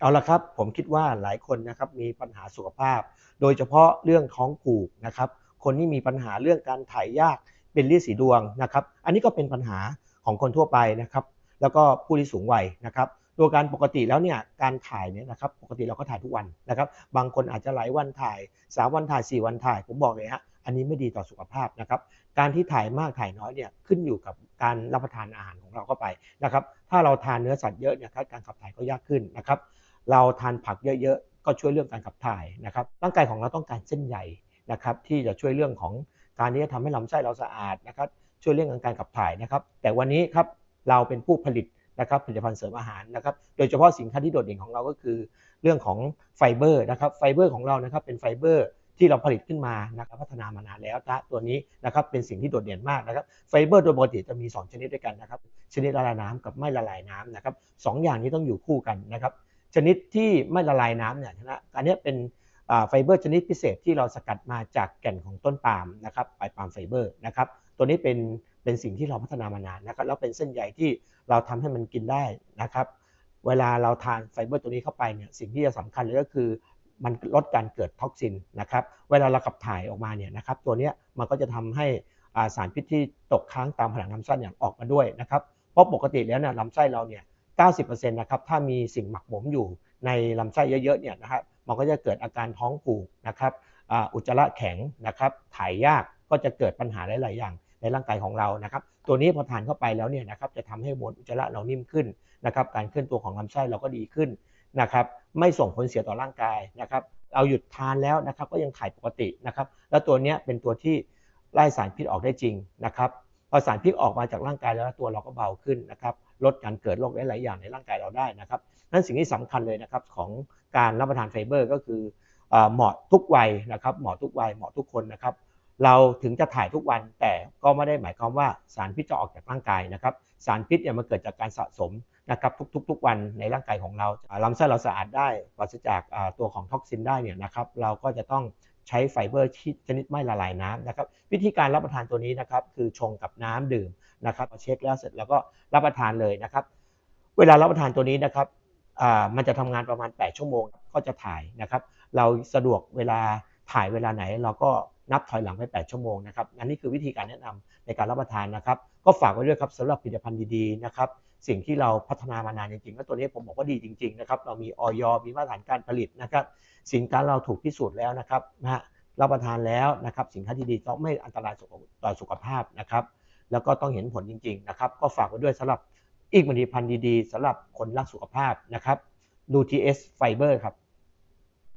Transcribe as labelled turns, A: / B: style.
A: เอาละครับผมคิดว่าหลายคนนะครับมีปัญหาสุขภาพ โดยเฉพาะเรื่องท้องผูกนะครับคนที่มีปัญหาเรื่องการถ่ายยากเป็นเลือดสีดวงนะครับ อันนี้ก็เป็นปัญหาของคนทั่วไปนะครับ แล้วก็ผู้ที่สูงวัยนะครับโดยการปกติแล้วเนี่ยการถ่ายเนี่ยนะครับปกติเราก็ถ่ายทุกวันนะครับ บางคนอาจจะหลายวันถ่าย3วันถ่าย4วันถ่าย ผมบอกเลยฮะอันนี้ไม่ดีต่อสุขภาพนะครับการที่ถ่ายมากถ่ายน้อยเนี่ยขึ้นอยู่กับการรับประทานอาหารของเราเข้าไปนะครับถ้าเราทานเนื้อสัตว์เยอะเนี่ยการขับถ่ายก็ยากขึ้นนะครับ เราทานผักเยอะๆ ก็ช่วยเรื่องการขับถ่ายนะครับ ร่างกายของเราต้องการเส้นใยนะครับ ที่จะช่วยเรื่องของการที่จะทำให้ลำไส้เราสะอาดนะครับ ช่วยเรื่องการขับถ่ายนะครับ แต่วันนี้ครับเราเป็นผู้ผลิตนะครับผลิตภัณฑ์เสริมอาหารนะครับ โดยเฉพาะสินค้าที่โดดเด่นของเราก็คือ เรื่องของไฟเบอร์นะครับ ไฟเบอร์ของเรานะครับเป็นไฟเบอร์ที่เราผลิตขึ้นมานะครับพัฒนามานานแล้วนะตัวนี้นะครับเป็นสิ่งที่โดดเด่นมากนะครับไฟเบอร์โดยปกติจะมี 2 ชนิดด้วยกันนะครับชนิดละลายน้ำกับไม่ละลายน้ำนะครับสอย่างนี้ต้องอยู่คู่กันนะครับ ชนิดที่ไม่ละลายน้ำเนี่ยนะอันนี้เป็นไฟเบอร์ชนิดพิเศษที่เราสกัดมาจากแก่นของต้นปาล์มนะครับปลายปาล์มไฟเบอร์นะครับตัวนี้เป็นเป็นสิ่งที่เราพัฒนามานานนะครับแล้วเป็นเส้นใยที่เราทำให้มันกินได้นะครับ เวลาเราทานไฟเบอร์ตัวนี้เข้าไปเนี่ยสิ่งที่จะสำคัญเลยก็คือมันลดการเกิดท็อกซินนะครับ เวลาเราขับถ่ายออกมาเนี่ยนะครับ ตัวนี้มันก็จะทำให้สารพิษที่ตกค้างตามผนังลำไส้อย่างออกมาด้วยนะครับ เพราะปกติแล้วเนี่ยลำไส้เราเนี่ย 90%นะครับถ้ามีสิ่งหมักหมมอยู่ในลำไส้เยอะๆเนี่ยนะครับมันก็จะเกิดอาการท้องผูกนะครับอุจจาระแข็งนะครับถ่ายยากก็จะเกิดปัญหาหลาย ๆ อย่างในร่างกายของเรานะครับ ตัวนี้พอทานเข้าไปแล้วเนี่ยนะครับจะทำให้มวลอุจจาระเรานิ่มขึ้นนะครับ การเคลื่อนตัวของลำไส้เราก็ดีขึ้นนะครับ ไม่ส่งผลเสียต่อร่างกายนะครับ เราหยุดทานแล้วนะครับก็ยังถ่ายปกตินะครับ แล้วตัวนี้เป็นตัวที่ไล่สารพิษออกได้จริงนะครับ พอสารพิษออกมาจากร่างกายแล้วตัวเราก็เบาขึ้นนะครับ ลดการเกิดโรคหลายๆอย่างในร่างกายเราได้นะครับนั่นสิ่งที่สำคัญเลยนะครับของการรับประทานไฟเบอร์ ก็คือเหมาะทุกวัยนะครับเหมาะทุกวัยเหมาะทุกคนนะครับ เราถึงจะถ่ายทุกวันแต่ก็ไม่ได้หมายความว่าสารพิษจะออกจากร่างกายนะครับ สารพิษเนี่ยมันเกิดจากการสะสมนะครับทุกๆ วันในร่างกายของเราลำไส้เราสะอาดได้ปราศจากตัวของท็อกซินได้เนี่ยนะครับ เราก็จะต้อง ใช้ไฟเบอร์ชนิดไม่ละลายน้ำนะครับ วิธีการรับประทานตัวนี้นะครับ คือชงกับน้ำดื่มนะครับเช็คแล้วเสร็จแล้วก็รับประทานเลยนะครับ เวลารับประทานตัวนี้นะครับมันจะทำงานประมาณ 8 ชั่วโมงก็จะถ่ายนะครับ เราสะดวกเวลาถ่ายเวลาไหน เราก็นับถอยหลังไป 8 ชั่วโมงนะครับอันนี้คือวิธีการแนะนำในการรับประทานนะครับ ก็ฝากไว้ด้วยครับสำหรับผลิตภัณฑ์ดีๆนะครับสิ่งที่เราพัฒนามานานจริงๆแล้วตัวนี้ผมบอกว่าดีจริง ๆ นะครับ เรามีออยมีมาตรฐานการผลิตนะครับ สินค้าเราถูกพิสูจน์แล้วนะครับนะฮะรับประทานแล้วนะครับ สินค้าที่ดีต้องไม่อันตรายต่อสุขภาพนะครับ แล้วก็ต้องเห็นผลจริง ๆนะครับ ก็ฝากไว้ด้วยสำหรับอีกผลิตภัณฑ์ดีๆสำหรับคนรักสุขภาพนะครับดู TS Fiber ครับ